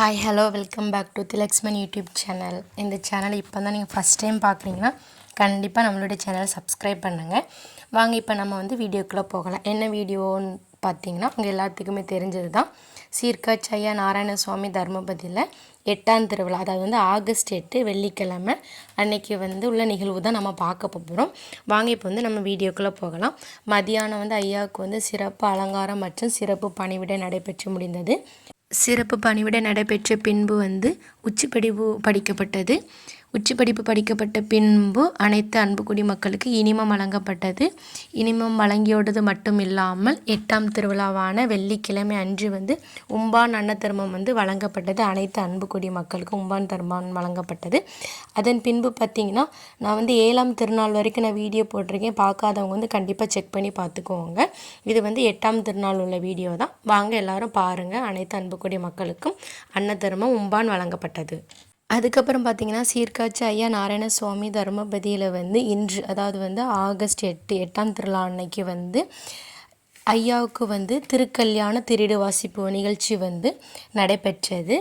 Hi hello welcome back to Thilaksman YouTube channel இந்த channel இப்போ தான் நீங்கள் ஃபஸ்ட் டைம் பார்க்குறீங்கன்னா கண்டிப்பாக நம்மளுடைய சேனலை சப்ஸ்கிரைப் பண்ணுங்கள் வாங்க இப்போ நம்ம வந்து வீடியோக்குள்ளே போகலாம். என்ன வீடியோன்னு பார்த்தீங்கன்னா உங்கள் எல்லாத்துக்குமே தெரிஞ்சது தான் சீர்காச்சையா நாராயணசுவாமி தர்மபதியில் எட்டாம் திருவிழா அதாவது வந்து ஆகஸ்ட் எட்டு வெள்ளிக்கிழமை அன்னைக்கு வந்து உள்ள நிகழ்வு தான் நம்ம பார்க்க போகிறோம் வாங்க இப்போ வந்து நம்ம வீடியோக்குள்ளே போகலாம். மதியானம் வந்து ஐயாவுக்கு வந்து சிறப்பு அலங்காரம் மற்றும் சிறப்பு பணிவிடை நடைபெற்று முடிந்தது. சிறப்பு பணிவிட நடைபெற்ற பின்பு வந்து உச்சிப்படிவு படிக்கப்பட்டது. உச்சிப்படிப்பு படிக்கப்பட்ட பின்பு அனைத்து அன்புக்குடி மக்களுக்கு இனிமம் வழங்கப்பட்டது. இனிமம் வழங்கியோடது மட்டும் இல்லாமல் எட்டாம் திருவிழாவான வெள்ளிக்கிழமை அன்று வந்து உம்பான் அன்ன தர்மம் வந்து வழங்கப்பட்டது. அனைத்து அன்புக்குடி மக்களுக்கு உம்பான் தர்மம் வழங்கப்பட்டது. அதன் பின்பு பார்த்திங்கன்னா நான் வந்து ஏழாம் திருநாள் வரைக்கும் நான் வீடியோ போட்டிருக்கேன். பார்க்காதவங்க வந்து கண்டிப்பாக செக் பண்ணி பார்த்துக்கோங்க. இது வந்து எட்டாம் திருநாள் உள்ள வீடியோ தான். வாங்க எல்லாரும் பாருங்கள் அனைத்து அன்புக்குடி மக்களுக்கும் அன்னதர்மம் உம்பான் வழங்கப்பட்டது. அதுக்கப்புறம் பார்த்தீங்கன்னா சீர்காட்சி ஐயா நாராயணசுவாமி தர்மபதியில் வந்து இன்று அதாவது வந்து ஆகஸ்ட் எட்டு எட்டாம் திருவிழா அன்னைக்கு வந்து ஐயாவுக்கு வந்து திருக்கல்யாண திருடு வாசிப்பு நிகழ்ச்சி வந்து நடைபெற்றது.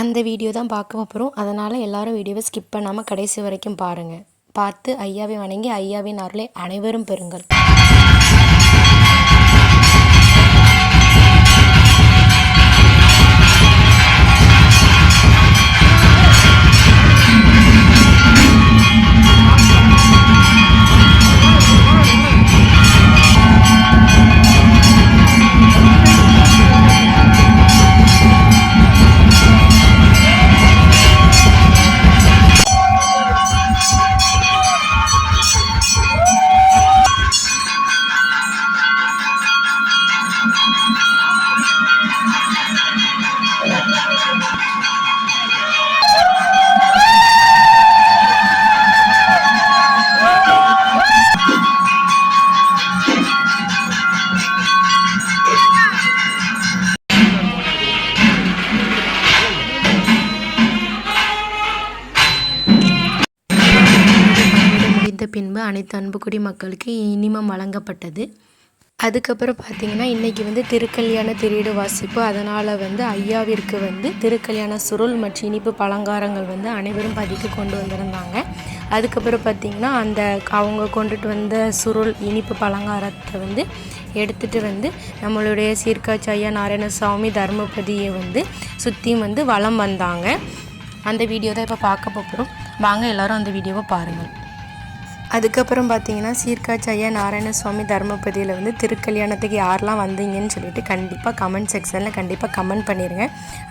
அந்த வீடியோ தான் பார்க்க போகிறோம் அதனால் எல்லாரும் வீடியோவை ஸ்கிப் பண்ணாமல் கடைசி வரைக்கும் பாருங்கள் பார்த்து ஐயாவை வணங்கி ஐயாவின் அருளை அனைவரும் பெறுங்கள். அனைத்து அன்புக்குடி மக்களுக்கு இனிமம் வழங்கப்பட்டது. அதுக்கப்புறம் பார்த்தீங்கன்னா இன்றைக்கி வந்து திருக்கல்யாண திருடு வாசிப்பு. அதனால் வந்து ஐயாவிற்கு வந்து திருக்கல்யாண சுருள் மற்றும் இனிப்பு பலங்காரங்கள் வந்து அனைவரும் பதிக்க கொண்டு வந்திருந்தாங்க. அதுக்கப்புறம் பார்த்திங்கன்னா அந்த அவங்க கொண்டுட்டு வந்த சுருள் இனிப்பு பலங்காரத்தை வந்து எடுத்துகிட்டு வந்து நம்மளுடைய சீர்காட்சி ஐயா நாராயணசாமி தர்மபதியை வந்து சுற்றியும் வந்து வலம் வந்தாங்க. அந்த வீடியோ தான் இப்போ பார்க்க போகிறோம் வாங்க எல்லாரும் அந்த வீடியோவை பாருங்கள். அதுக்கப்புறம் பார்த்தீங்கன்னா சீர்காட்சி ஐயா நாராயணசுவாமி தர்மபதியில் வந்து திருக்கல்யாணத்துக்கு யாரெல்லாம் வந்தீங்கன்னு சொல்லிட்டு கண்டிப்பாக கமெண்ட் செக்ஷனில் கண்டிப்பாக கமெண்ட் பண்ணிடுங்க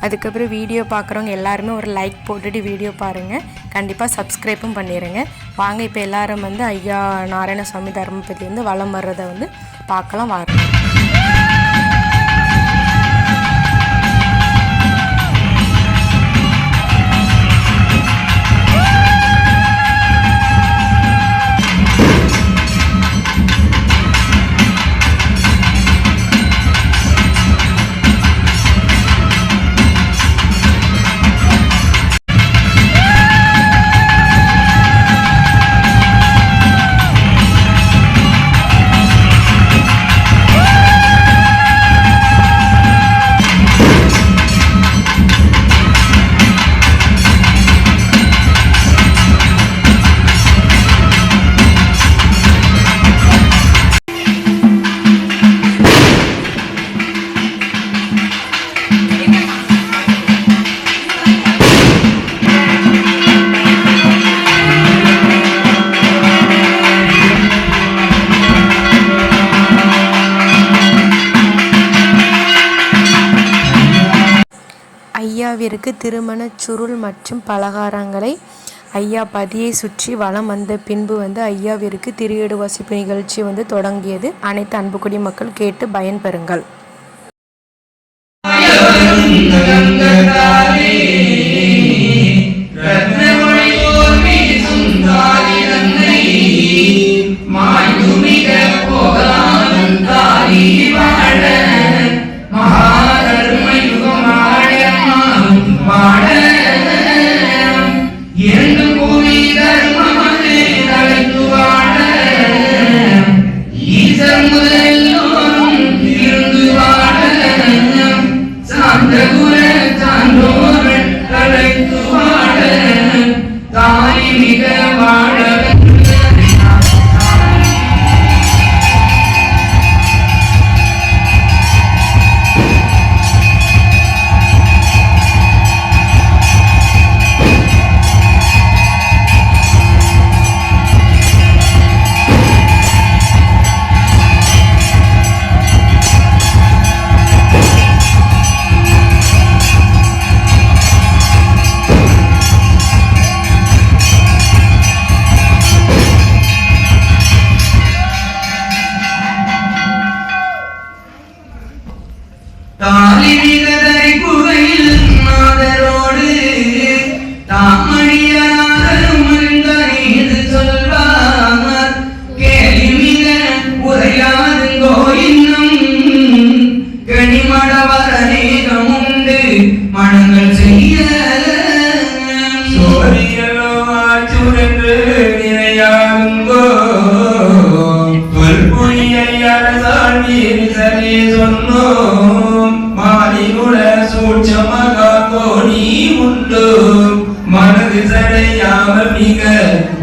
அதுக்கப்புறம் வீடியோ பார்க்குறவங்க எல்லாருமே ஒரு லைக் போட்டுட்டு வீடியோ பாருங்கள் கண்டிப்பாக சப்ஸ்கிரைப்பும் பண்ணிடுங்க வாங்க இப்போ எல்லாரும் வந்து ஐயா நாராயணசுவாமி தர்மபதி வந்து வலம் வர்றதை வந்து பார்க்கலாம் வாருங்க. ஐயாவிற்கு திருமணச் சுருள் மற்றும் பலகாரங்களை ஐயா பதியை சுற்றி வளம் வந்த பின்பு வந்து ஐயாவிற்கு திரியேடு வாசிப்பு நிகழ்ச்சி வந்து தொடங்கியது. அனைத்து அன்புக்குடி மக்கள் கேட்டு பயன்பெறுங்கள்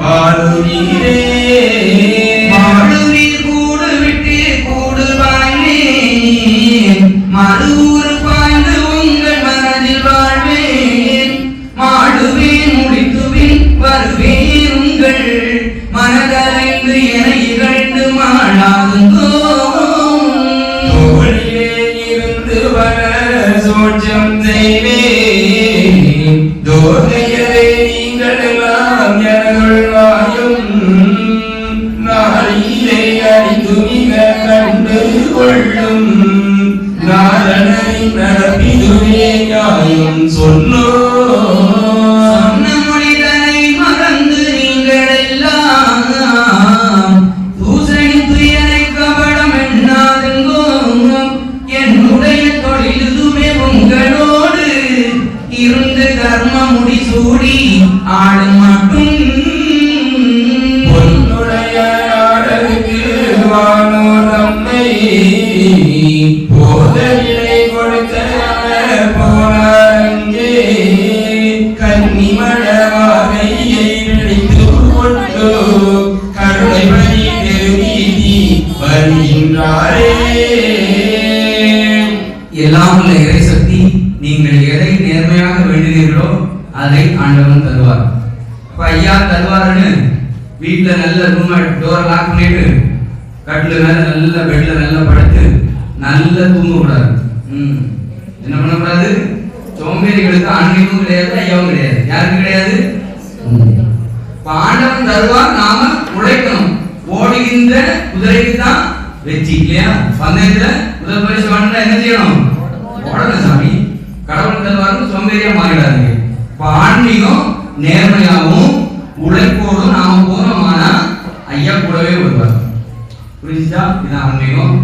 வாழுவீரே மாடுவீர் கூடு விட்டு கூடு வாழ்வேன் மறுவூர் பாய்ந்து உங்கள் மனதில் வாழ்வேன். மாடுவேன் முடித்துவின் வருவேன் உங்கள் மனதலைந்து என இகழ்ந்து இருந்து வர சோற்றம் நடப்பிதுவே நியாயம் சொன்னோம் சொன்ன மொழிதனை மறந்து நீங்கள் எல்லாம் தூசணி துயரை கபடம் எண்ணாதுங்கோ என்னுடைய தொழில் இதுவே உங்களோடு இருந்து கர்ம முடிசூடி ஆடும் மட்டும். பொன்னுடைய வானோர் நீங்கள் எதை நேர்மையாக வேண்டுகிறீர்களோ அதை ஆண்டவன் தருவார். இப்போ ஐயா தருவாருன்னு வீட்டுல நல்ல ரூம் டோரை லாக் பண்ணிட்டு கட்டில் மேல நல்ல பெட்டில் நல்லா படுத்து நல்லா தூங்க கூடாது. ம். என்ன பண்ணக்கூடாது? சோம்பேறிகளுக்கு ஆன்மீகமும் கிடையாது ஐயாவும் கிடையாது. யாருக்கு கிடையாது? பாண்டவன் ஆண்டவன் தருவார் நாம உழைக்கணும். ஓடுகின்ற குதிரைக்கு தான் வெற்றி இல்லையா? பந்தயத்தில் முதல் பரிசு வாங்கினா என்ன செய்யணும்? ஓடணும் சாமி. கடவுள் தருவார்கள் சோம்பேறியா மாறிடாதீங்க. இப்ப ஆன்மீகம் நேர்மையாகவும் உழைப்போடும் நாம போனோமானா ஐயா கூடவே வருவார் புரிஞ்சுச்சா இதுதான் ஆன்மீகம்.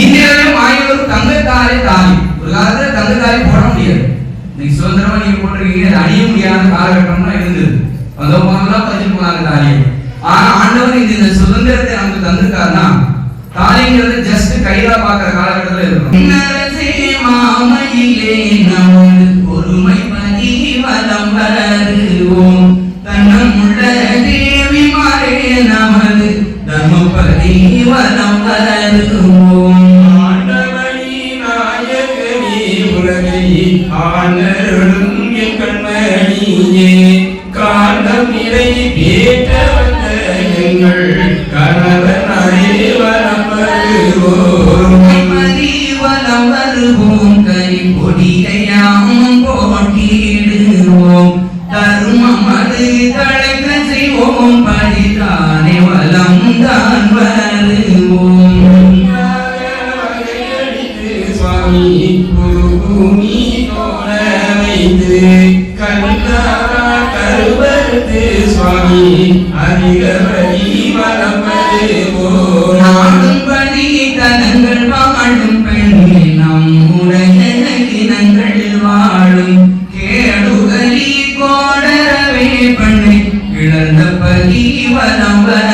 இந்தியாவிலும் மாயவர் தங்கத்தாலே தாலி ஒரு காலத்துல தங்கத்தாலி போட முடியாது. இன்னைக்கு சுதந்திரமா நீங்க போட்டிருக்கீங்க அது அணிய முடியாத காலகட்டம்லாம் இருந்தது. அந்த போனெல்லாம் பதிச்சு போனாங்க தாலியை. ஆனா ஆண்டவர் இந்த சுதந்திரத்தை நமக்கு தந்திருக்காருன்னா தாலிங்கிறது ஜஸ்ட் கையில பாக்குற காலகட்டத்துல இருக்கும் மாமையிலே நமது பொறுமை பதிவலம் வருவோம் தன்னமுள்ள தேவி மாறே நமது தர்மபதி வலம் வருவோம் அணைந்து கண்ணாரா கருவறுத்து சுவாமி. அதிகபடி வரம் வருவோம் நாடும்படி தலங்கள் வாழும் பெண்ணே நம்முடைய இனங்கள் வாழும். கேடுகலி கோடரவே பண்ணை இழந்த பலி வலம் வருவோம்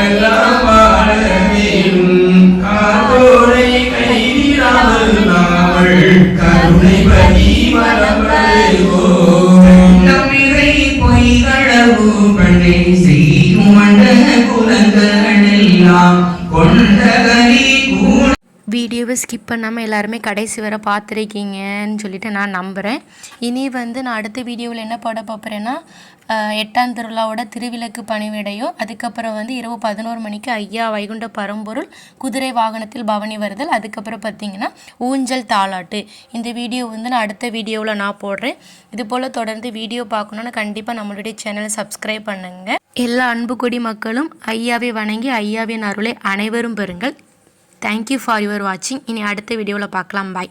வீடியோவை ஸ்கிப் பண்ணாமல் எல்லாருமே கடைசி வரை பார்த்துருக்கீங்கன்னு சொல்லிட்டு நான் நம்புகிறேன் இனி வந்து நான் அடுத்த வீடியோவில் என்ன போட போகிறேன்னா எட்டாம் திருவிழாவோட திருவிளக்கு பணிவிடையும் அதுக்கப்புறம் வந்து இரவு பதினோரு மணிக்கு ஐயா வைகுண்ட பரம்பொருள் குதிரை வாகனத்தில் பவனி வருதல் அதுக்கப்புறம் பார்த்தீங்கன்னா ஊஞ்சல் தாளாட்டு இந்த வீடியோ வந்து நான் அடுத்த வீடியோவில் நான் போடுறேன். இது போல் தொடர்ந்து வீடியோ பார்க்கணுன்னு கண்டிப்பாக நம்மளுடைய சேனலை சப்ஸ்கிரைப் பண்ணுங்கள் எல்லா அன்பு கொடி மக்களும் ஐயாவை வணங்கி ஐயாவின் அருளை அனைவரும் பெறுங்கள். தேங்க்யூ ஃபார் யுவர் வாட்சிங் இனி அடுத்த வீடியோவில் பார்க்கலாம். பாய்